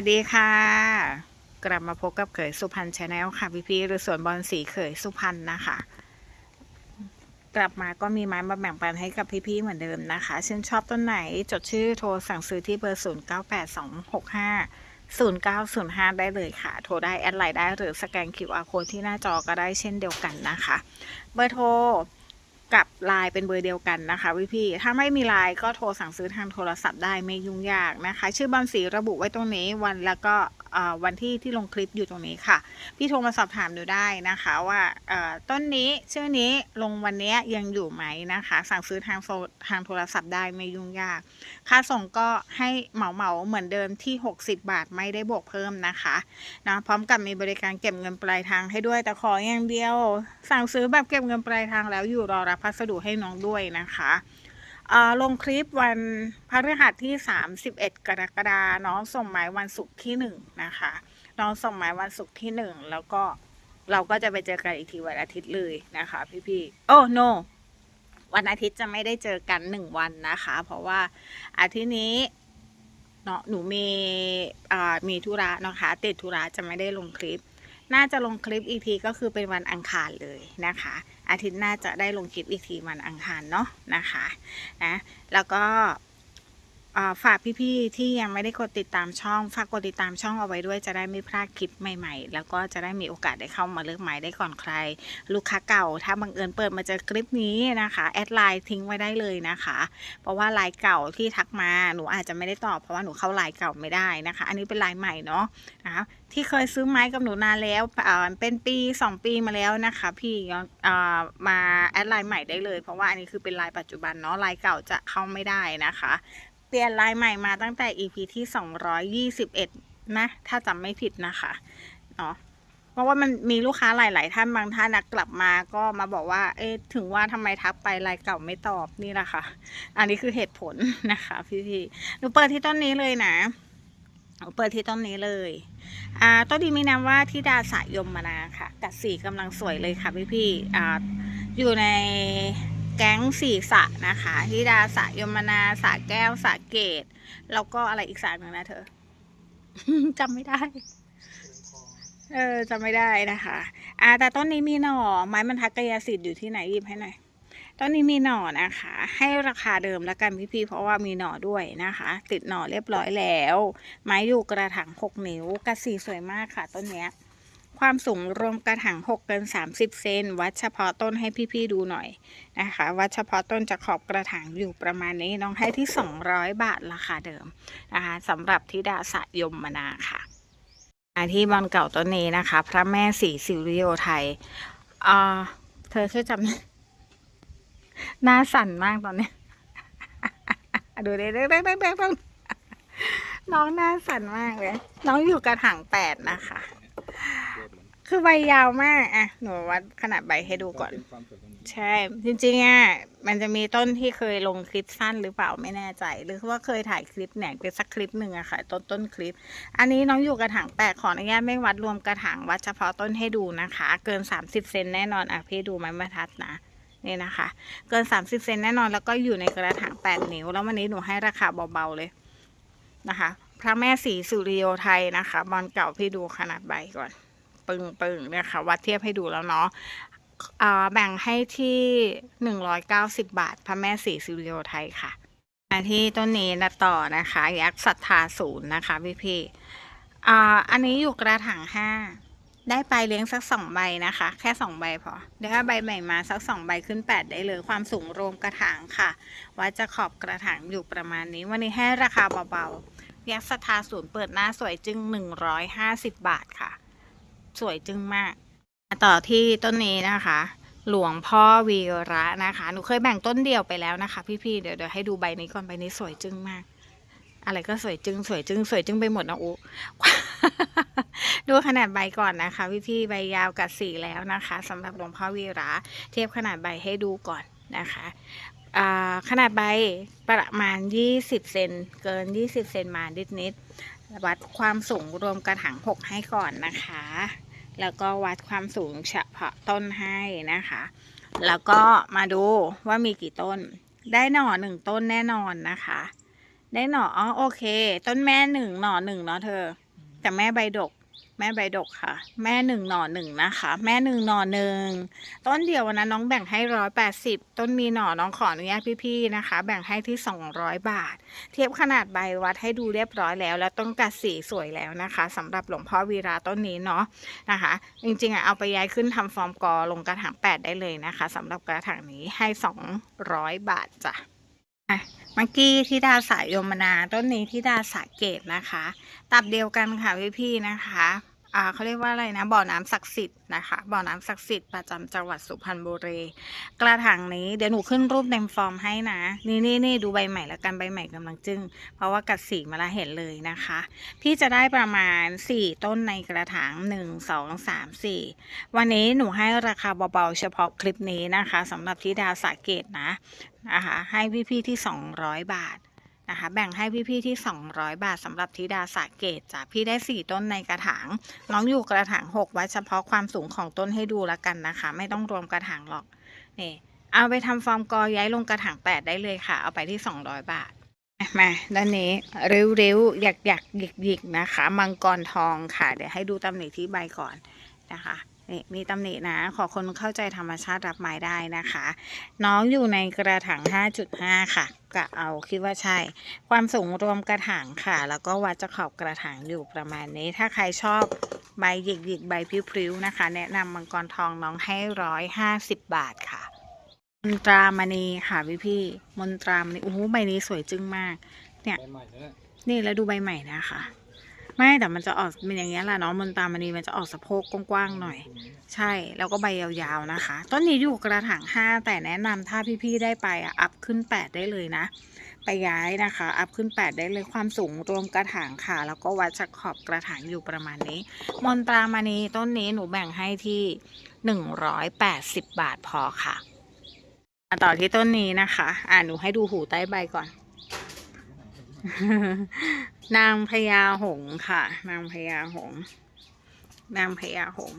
วัสดีค่ะ กลับมาพบกับเขยสุพรรณชาแนลค่ะ พี่พี่ๆหรือสวนบอลสีเขยสุพรรณนะคะ กลับมาก็มีไม้มาแบ่งปันให้กับพี่ๆเหมือนเดิมนะคะชื่นชอบต้นไหนจดชื่อโทรสั่งซื้อที่เบอร์ 0 9 8 2 6 5 0 9 0 5 ได้เลยค่ะ โทรได้แอดไลน์ได้หรือสแกน QR code ที่หน้าจอก็ได้เช่นเดียวกันนะคะ เบอร์โทร กับไลน์เป็นเบอร์เดียวกันนะคะพี่พี่ถ้าไม่มีไลน์ก็โทรสั่งซื้อทางโทรศัพท์ได้ไม่ยุ่งยากนะคะ ชื่อบอลสีระบุไว้ตรงนี้วันแล้วก็วันที่ที่ลงคลิปอยู่ตรงนี้ค่ะ พี่โทรมาสอบถามดูได้นะคะว่าต้นนี้ชื่อนี้ลงวันนี้ยังอยู่ไหมนะคะ สั่งซื้อทางโซทางโทรศัพท์ได้ไม่ยุ่งยาก ค่าส่งก็ให้เหมาเหมาเหมือนเดิมที่ 60 บาทไม่ได้บวกเพิ่มนะคะนะพร้อมกับมีบริการเก็บเงินปลายทางให้ด้วยแต่ขออย่างเดียว สั่งซื้อแบบเก็บเงินปลายทางแล้วอยู่รอรับพัสดุให้น้องด้วยนะคะลงคลิปวันพฤหัสที่ 31 กรกฎาคมน้องส่งหมายวันศุกร์ที่ 1 นะคะ น้องส่งหมายวันศุกร์ที่หนึ่งแล้วก็เราก็จะไปเจอกันอีกทีวันอาทิตย์เลยนะคะ พี่ๆโอ้ no วันอาทิตย์จะไม่ได้เจอกันหนึ่งวันนะคะ เพราะว่าอาทิตย์นี้เนาะหนูมีมีธุระนะคะติดธุระจะไม่ได้ลงคลิป น่าจะลงคลิปอีกทีก็คือเป็นวันอังคารเลยนะคะ อาทิตย์หน้าจะได้ลงคลิปอีกทีวันอังคารเนาะนะคะนะแล้วก็ ฝากพี่ๆที่ยังไม่ได้กดติดตามช่อง ฝากกดติดตามช่องเอาไว้ด้วยจะได้ไม่พลาดคลิปใหม่ๆ แล้วก็จะได้มีโอกาสได้เข้ามาเลือกหมายได้ก่อนใคร ลูกค้าเก่า ถ้าบังเอิญเปิดมาเจอคลิปนี้นะคะแอดไลน์ทิ้งไว้ได้เลยนะคะ เพราะว่าไลน์เก่าที่ทักมาหนูอาจจะไม่ได้ตอบเพราะว่าหนูเข้าไลน์เก่าไม่ได้นะคะ อันนี้เป็นไลน์ใหม่เนาะนะคะที่เคยซื้อไม้กับหนูนานแล้วเป็นปี 2 ปีมาแล้วนะคะ พี่มาแอดไลน์ใหม่ได้เลย เพราะว่าอันนี้คือเป็นไลน์ปัจจุบันเนาะไลน์เก่าจะเข้าไม่ได้นะคะ เปลี่ยนลายใหม่มาตั้งแต่ EP ที่ 221 นะ ถ้าจำไม่ผิดนะคะเนาะเพราะว่ามันมีลูกค้าหลาย ๆ ท่านบางท่านนะกลับมาก็มาบอกว่า เอ๊ะถึงว่าทำไมทักไปลายเก่าไม่ตอบนี่แหละค่ะ อันนี้คือเหตุผลนะคะพี่ๆหนูเปิดที่ต้นนี้เลยนะหนูเปิดที่ต้นนี้เลย อ่าต้นนี้มีนามว่าทิดาสายยมมานาค่ะ กัดสีกำลังสวยเลยค่ะพี่ๆอ่าอยู่ใน แก๊งสี่สระนะคะทิดาสายมนาสาแก้วสาเกต แล้วก็อะไรอีกสาหนึ่งนะเธอจำไม่ได้ เออจำไม่ได้นะคะอ่าแต่ต้นนี้มีหน่อ ไม้บรรทัดกายสิทธิ์อยู่ที่ไหนหยิบให้หน่อยต้นนี้มีหน่อนะคะ ให้ราคาเดิมแล้วกันพี่ๆเพราะว่ามีหน่อด้วยนะคะ ติดหน่อเรียบร้อยแล้ว ไม้อยู่กระถางหกนิ้วกระสีสวยมากค่ะต้นเนี้ย ความสูงรวมกระถาง6เกิน 30 เซนวัดเฉพาะต้นให้พี่ๆดูหน่อยนะคะ วัดเฉพาะต้นจะขอบกระถางอยู่ประมาณนี้น้องให้ที่ 200 บาทราคาเดิมนะคะสำหรับธิดาสะยมมนาค่ะมาที่บอลเก่าต้นนี้นะคะ พระแม่สีสิริโยไทยอ่าเธอช่วยจำหน้าสั่นมากตอนนี้ดูเด็กๆๆๆๆน้องหน้าสั่นมากเลย น้องอยู่กระถางแปดนะคะ คือใบยาวมากอะหนูวัดขนาดใบให้ดูก่อนใช่ จริงๆอะมันจะมีต้นที่เคยลงคลิปสั้นหรือเปล่าไม่แน่ใจ หรือว่าเคยถ่ายคลิปเนี่ยเป็นสักคลิปหนึ่งอะค่ะต้นต้นคลิป อันนี้น้องอยู่กระถางแปดขออนุญาตไม่วัดรวมกระถางวัดเฉพาะต้นให้ดูนะคะ เกิน 30เซนแน่นอนอะพี่ดูไม้บรรทัดนะนี่นะคะ เกิน 30เซนแน่นอนแล้วก็อยู่ในกระถาง8นิ้ว แล้ววันนี้หนูให้ราคาเบาๆเลยนะคะ พระแม่สีสุริโยไทยนะคะ บอลเก่าพี่ดูขนาดใบก่อน ปึงปึงๆเนี่ยค่ะวัดเทียบให้ดูแล้วเนาะแบ่งให้ที่หนึ่งร้อยเก้าสิบบาท พระแม่ศรีสุริโยไทยค่ะมาที่ต้นนี้นะต่อนะคะยักษ์ศรัทธาศูนย์นะคะพี่พี่ๆอันนี้อยู่กระถางห้าได้ไปเลี้ยงสักสองใบนะคะ แค่สองใบพอเดี๋ยวถ้าใบใหม่มาสักสองใบขึ้นแปดได้เลยความสูงรวมกระถางค่ะวัดจะขอบกระถางอยู่ประมาณนี้ วันนี้ให้ราคาเบาๆยักษ์ศรัทธาศูนย์เปิดหน้าสวยจึงหนึ่งร้อยห้าสิบบาทค่ะ สวยจึงมากต่อที่ต้นนี้นะคะ หลวงพ่อวีระนะคะ หนูเคยแบ่งต้นเดียวไปแล้วนะคะ พี่ๆเดี๋ยวเดี๋ยวให้ดูใบนี้ก่อนใบนี้สวยจึงมาก อะไรก็สวยจึงสวยจึงสวยจึงไปหมดนะอุดูขนาดใบก่อนนะคะ พี่ๆใบยาวกับสีแล้วนะคะสำหรับหลวงพ่อวีระ เทียบขนาดใบให้ดูก่อนนะคะขนาดใบประมาณ 20 เซนเกิน 20 เซนมานิดๆวัดความสูงรวมกระถางหกให้ก่อนนะคะ แล้วก็วัดความสูงเฉพาะต้นให้นะคะ แล้วก็มาดูว่ามีกี่ต้น ได้หน่อหนึ่งต้นแน่นอนนะคะ ได้หน่ออ๋อโอเค ต้นแม่หนึ่งหน่อหนึ่งเนาะเธอ แต่แม่ใบดก แม่ใบดกค่ะ แม่หนึ่งหน่อหนึ่งนะคะ แม่หนึ่งหน่อหนึ่งต้นเดียววันนั้นน้องแบ่งให้ร้อยแปดสิบต้นมีหน่อน้องขออนุญาตพี่ๆนะคะ แบ่งให้ที่สองร้อยบาท เทียบขนาดใบวัดให้ดูเรียบร้อยแล้ว แล้วต้นกัดสีสวยแล้วนะคะสำหรับหลวงพ่อวีราต้นนี้เนาะนะคะ จริงๆอะเอาไปย้ายขึ้นทำฟอร์มกอลงกระถางแปดได้เลยนะคะสำหรับกระถางนี้ให้สองร้อยบาทจ้ะอะมื่อกี้ที่ดาสายยมนา ต้นนี้ที่ดาสาเกตนะคะ ตับเดียวกันค่ะพี่ๆนะคะ อ่าเขาเรียกว่าอะไรนะบ่อน้ำศักดิ์สิทธิ์นะคะบ่อน้ำศักดิ์สิทธิ์ประจำจังหวัดสุพรรณบุรีกระถางนี้เดี๋ยวหนูขึ้นรูปเต็มฟอร์มให้นะ นี่นี่นี่ดูใบใหม่แล้วกันใบใหม่กำลังจึ้งเพราะว่ากัดสีมาแล้วเห็นเลยนะคะ พี่จะได้ประมาณ 4 ต้นในกระถาง1 2 3 4 วันนี้หนูให้ราคาเบาๆเฉพาะคลิปนี้นะคะสำหรับที่ดาวสาเกตนะนะคะให้พี่ๆที่ 200 บาท นะคะ แบ่งให้พี่ๆที่ 200 บาทสำหรับธิดาสาเกตจ้ะพี่ได้ 4 ต้นในกระถาง น้องอยู่กระถาง 6 ไว้เฉพาะความสูงของต้นให้ดูแล้วกันนะคะ ไม่ต้องรวมกระถางหรอกนี่เอาไปทำฟอร์มกอย้ายลงกระถาง 8 ได้เลยค่ะ เอาไปที่ 200 บาทมาด้านนี้เร็วๆ หยักๆหยิกหยิกๆนะคะ มังกรทองค่ะ เดี๋ยวให้ดูตำหนิที่ใบก่อนนะคะ นี่มีตำหนินะ ขอคนเข้าใจธรรมชาติรับไม้ได้นะคะ น้องอยู่ในกระถาง 5.5 ค่ะกะเอาคิดว่าใช่ ความสูงรวมกระถางค่ะ แล้วก็วัดจะขอบกระถางอยู่ประมาณนี้ ถ้าใครชอบใบหยิกหยิกๆใบพริ้วๆนะคะ แนะนำมังกรทองน้องให้ร้อยห้าสิบบาทค่ะ มนตรามณีค่ะพี่พี่ๆมนตรามณีโอ้โหใบนี้สวยจึ้งมาก เนี่ย ใบใหม่แล้วเนี่ยนี่แล้วดูใบใหม่นะคะ ไม่แต่มันจะออกเป็นอย่างเงี้ยแหละเนาะมนตามณีมันจะออกสะโพกกว้างๆหน่อย ใช่แล้วก็ใบยาวๆนะคะ ต้นนี้อยู่กระถางห้าแต่แนะนำถ้าพี่ๆได้ไปอะอัพขึ้นแปดได้เลยนะ ไปย้ายนะคะ อัพขึ้นแปดได้เลยความสูงรวมกระถางค่ะ แล้วก็วัดจากขอบกระถางอยู่ประมาณนี้ มนตรามานีต้นนี้หนูแบ่งให้ที่หนึ่งร้อยแปดสิบบาทพอค่ะต่อที่ต้นนี้นะคะ อ่าหนูให้ดูหูใต้ใบก่อน นางพญาหงค่ะ นางพญาหง นางพญาหง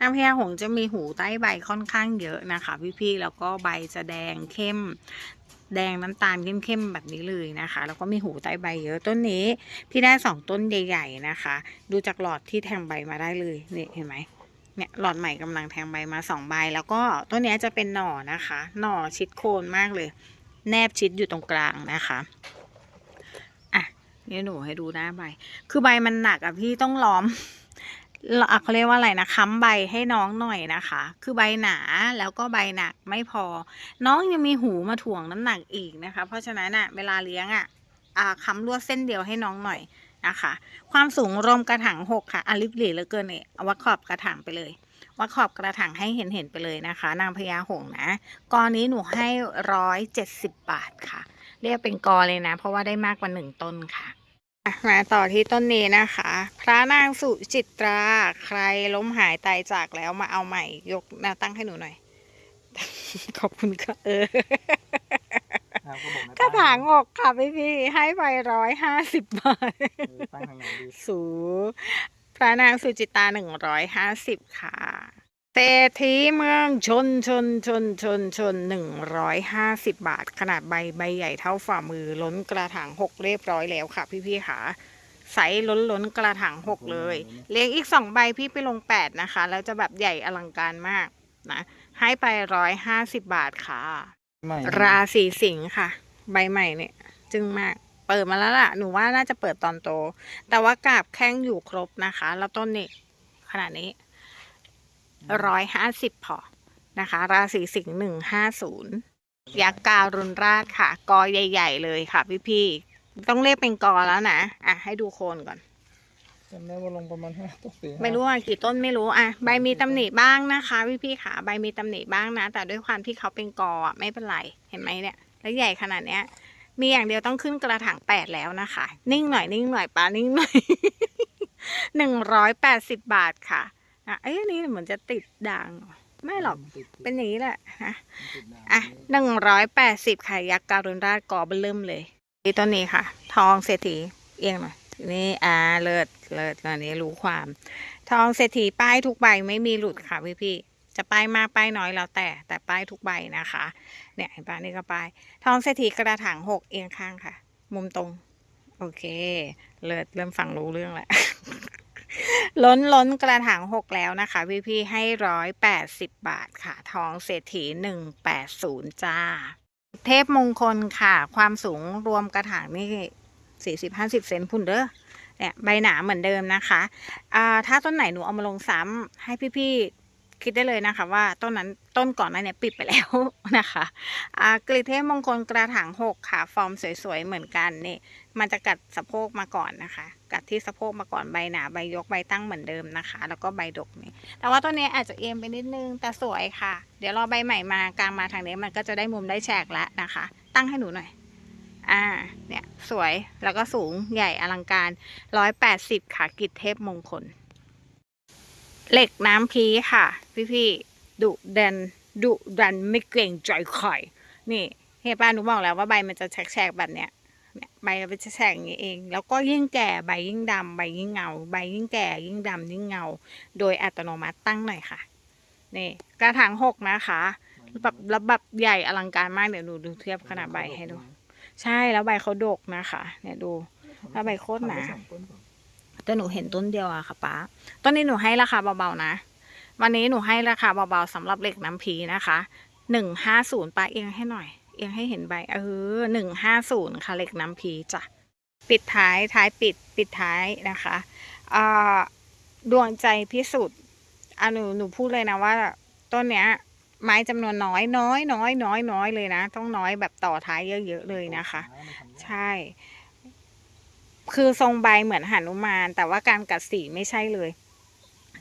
นางพญาหงจะมีหูใต้ใบค่อนข้างเยอะนะคะ พี่ๆ แล้วก็ใบจะแดงเข้ม แดงน้ำตาลเข้มๆแบบนี้เลยนะคะ แล้วก็มีหูใต้ใบเยอะต้นนี้ พี่ได้สองต้นใหญ่ๆนะคะ ดูจากหลอดที่แทงใบมาได้เลยนี่เห็นไหมเนี่ยหลอดใหม่กำลังแทงใบมาสองใบ แล้วก็ต้นนี้จะเป็นหน่อนะคะ หน่อชิดโคนมากเลย แนบชิดอยู่ตรงกลางนะคะ นี่หนูให้ดูหน้าใบ คือใบมันหนักอะพี่ต้องล้อมอะเขาเรียกว่าอะไรนะค้ำใบให้น้องหน่อยนะคะ คือใบหนาแล้วก็ใบหนักไม่พอ น้องยังมีหูมาถ่วงน้ำหนักอีกนะคะ เพราะฉะนั้นอะเวลาเลี้ยงอะอ่าค้ำลวดเส้นเดียวให้น้องหน่อยนะคะ ความสูงรวมกระถางหกค่ะอลิบหลีเหลือเกินเนี่ยเอาวัดขอบกระถางไปเลย วัดขอบกระถางให้เห็นเห็นๆไปเลยนะคะ นางพญาหงส์นะกอนี้หนูให้ร้อยเจ็ดสิบบาทค่ะ เรียกเป็นกอเลยนะ เพราะว่าได้มากกว่าหนึ่งต้นค่ะอะมาต่อที่ต้นนี้นะคะ พระนางสุจิตราใครล้มหายตายจากแล้วมาเอาใหม่ยกแนวตั้งให้หนูหน่อย ขอบคุณค่ะเออครับก็บอกในกระถางป้ยอกค่ะพี่พี่ๆให้ไปร้อยห้าสิบบาทเออตั้งทางไหนดีสู พระนางสุจิตาหนึ่งร้อยห้าสิบค่ะเศรษฐีเมืองชนชนชนชนชนหนึ่งร้อยห้าสิบบาท ขนาดใบใบใหญ่เท่าฝ่ามือล้นกระถางหกเรียบร้อยแล้วค่ะ พี่พี่ๆค่ะใสล้นล้นกระถางหกเลย เลี้ยงอีกสองใบพี่ไปลงแปดนะคะ แล้วจะแบบใหญ่อลังการมากนะ ให้ไปร้อยห้าสิบบาทค่ะใหม่ราศีสิงค์ค่ะ ใบใหม่เนี่ย จึงมาก เปิดมาแล้วล่ะ หนูว่าน่าจะเปิดตอนโต แต่ว่ากาบแข้งอยู่ครบนะคะ แล้วต้นนี่ขนาดนี้ร้อยห้าสิบพอนะคะ ราศีสิงห์หนึ่งห้าศูนย์ยักษ์การุณราชค่ะ กอใหญ่ ๆ เลยค่ะ พี่ๆต้องเรียกเป็นกอแล้วนะอะให้ดูโคนก่อนจำได้ว่าลงประมาณห้าต้นสี่ห้าไม่รู้ว่ากี่ต้นไม่รู้อะใบมีตำหนิบ้างนะคะพี่พี่ๆขาใบมีตำหนิบ้างนะ แต่ด้วยความที่เขาเป็นกออะไม่เป็นไรเห็นไหมเนี่ย แล้วใหญ่ขนาดเนี้ย มีอย่างเดียวต้องขึ้นกระถางแปดแล้วนะคะ นิ่งหน่อยนิ่งหน่อยปานิ่งหน่อยหนึ่งร้อยแปดสิบบาทค่ะอะเอ้ยอันนี้เหมือนจะติดด่างเหรอไม่หรอกติดเป็นอย่างนี้แหละนะติดดาวอะหนึ่งร้อยแปดสิบค่ะยักษ์การุณราชกอเบเริ่มเลยที่ต้นนี้ค่ะ ทองเศรษฐีเอียงหน่อยนี่อ่าเลิศเลิศตอนนี้รู้ความ ทองเศรษฐีป้ายทุกใบไม่มีหลุดค่ะพี่พี่ๆ จะป้ายมากป้ายน้อยแล้วแต่แต่ป้ายทุกใบนะคะ เนี่ยเห็นปะนี่ก็ป้ายทองเศรษฐีกระถางหกเอียงข้างค่ะ มุมตรง โอเค เลิศเริ่มฟังรู้เรื่องแล้วล้นล้นกระถางหกแล้วนะคะ พี่พี่ให้ร้อยแปดสิบบาทค่ะ ทองเศรษฐีหนึ่งแปดศูนย์จ้า เทพมงคลค่ะ ความสูงรวมกระถางนี่สี่สิบห้าสิบเซนพุ่นเด้อเนี่ยใบหนาเหมือนเดิมนะคะ อ่า ถ้าต้นไหนหนูเอามาลงซ้ำให้พี่ๆ คิดได้เลยนะคะ ว่าต้นนั้นต้นก่อนหนั้นเนี่ยปิดไปแล้วนะคะอ่ากรีเทพมงคลกระถางหกค่ะ ฟอร์มสวยๆ เหมือนกันนี่ มันจะกัดสะโพกมาก่อนนะคะ กัดที่สะโพกมาก่อนใบหนาใบยกใบตั้งเหมือนเดิมนะคะ แล้วก็ใบดกนี่ แต่ว่าต้นนี้อาจจะเอียงไปนิดนึงแต่สวยค่ะ เดี๋ยวรอใบใหม่มากลางมาทางนี้มันก็จะได้มุมได้แฉกแล้วนะคะ ตั้งให้หนูหน่อยอ่า เนี่ย สวย แล้วก็สูง ใหญ่ อลังการ ร้อยแปดสิบค่ะ กิจเทพมงคล เหล็กน้ำพีค่ะ พี่พี่ๆดุดันดุดันไม่เกรงใจใครนี่เฮียป้าหนูบอกแล้วว่าใบมันจะแฉกๆแบบเนี้ยเนี่ยใบมันเป็นแฉกอย่างนี้เอง แล้วก็ยิ่งแก่ใบยิ่งดำใบยิ่งเงา ใบยิ่งแก่ยิ่งดำยิ่งเงา โดยอัตโนมัติตั้งหน่อยค่ะนี่กระถางหกนะคะแบบแล้วแบบใหญ่อลังการมากเดี๋ยวดูดูเทียบขนาดใบให้ดู ใช่แล้วใบเขาดกนะคะ เนี่ยดูแล้วใบโคตรหนาทำไว้สองต้นก่อนแต่หนูเห็นต้นเดียวอะค่ะป้าต้นนี้หนูให้ราคาเบาๆนะ วันนี้หนูให้ราคาเบาๆสำหรับเหล็กน้ำพีนะคะหนึ่งห้าศูนย์ป้าเอียงให้หน่อย เอียงให้เห็นใบเออหนึ่งห้าศูนย์ค่ะเหล็กน้ำพีจ้ะปิดท้ายท้ายปิดปิดท้ายนะคะดวงใจพิสุทธิ์อะหนูหนูพูดเลยนะว่าต้นเนี้ย ไม้จำนวนน้อยน้อยน้อยน้อยน้อยเลยนะ ต้องน้อยแบบต่อท้ายเยอะๆเลยนะคะ ใช่ คือทรงใบเหมือนหนุมาน แต่ว่าการกัดสีไม่ใช่เลย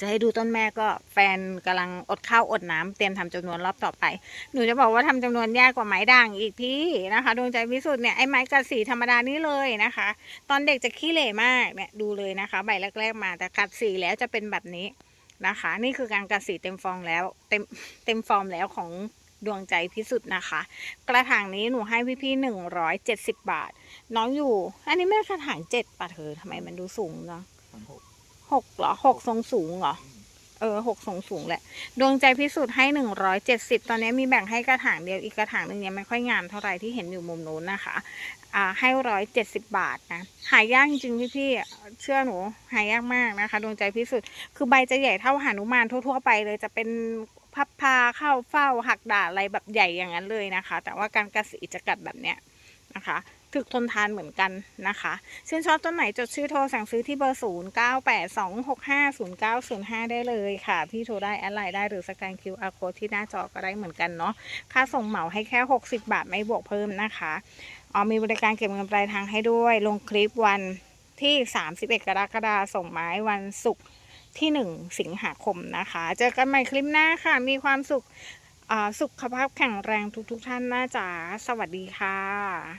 จะให้ดูต้นแม่ก็แฟนกำลังอดข้าวอดน้ำเตรียมทำจำนวนรอบต่อไป หนูจะบอกว่าทำจำนวนยากกว่าไม้ด่างอีกพี่นะคะดวงใจพิสุทธิ์เนี่ยไอ้ไม้กัดสีธรรมดานี่เลยนะคะ ตอนเด็กจะขี้เหร่มากเนี่ยดูเลยนะคะ ใบแรกๆมาแต่กัดสีแล้วจะเป็นแบบนี้นะคะ นี่คือการกัดสีเต็มฟองแล้วเต็มเต็มฟอร์มแล้วของดวงใจพิสุทธิ์นะคะ กระถางนี้หนูให้พี่ๆหนึ่งร้อยเจ็ดสิบบาท น้องอยู่ อันนี้ไม่กระถางเจ็ดป่ะเธอทำไมมันดูสูงเนาะ หกเหรอหกทรงสูงเหรอ เออหกทรงสูงแหละ ดวงใจพิสูจน์ให้หนึ่งร้อยเจ็ดสิบตอนนี้มีแบ่งให้กระถางเดียวอีกกระถางหนึ่งยังไม่ค่อยงามเท่าไหร่ที่เห็นอยู่มุมนู้นนะคะอ่าให้ร้อยเจ็ดสิบบาทนะหายากจริงๆพี่เชื่อหนูหายากมากนะคะ ดวงใจพิสุทธิ์คือใบจะใหญ่เท่าหานุมานทั่วๆไปเลยจะเป็นพับพาเข้าเฝ้าหักด่าอะไรแบบใหญ่อย่างนั้นเลยนะคะ แต่ว่าการกัดสีจะกัดแบบเนี้ยนะคะ ถึกทนทานเหมือนกันนะคะ ชื่นชอบต้นไหนจดชื่อโทรสั่งซื้อที่เบอร์ 0 9 8 2 6 5 0 9 0 5 ได้เลยค่ะ พี่โทรได้แอดไลน์ได้หรือสแกน QR code ที่หน้าจอก็ได้เหมือนกันเนาะ ค่าส่งเหมาให้แค่ 60 บาทไม่บวกเพิ่มนะคะอ๋อมีบริการเก็บเงินปลายทางให้ด้วย ลงคลิปวันที่ 31 กรกฎาคมส่งไม้วันศุกร์ที่ 1 สิงหาคมนะคะ เจอกันใหม่คลิปหน้าค่ะ มีความสุขอ่าสุขภาพแข็งแรงทุกๆทท่านนะจ๊ะสวัสดีค่ะ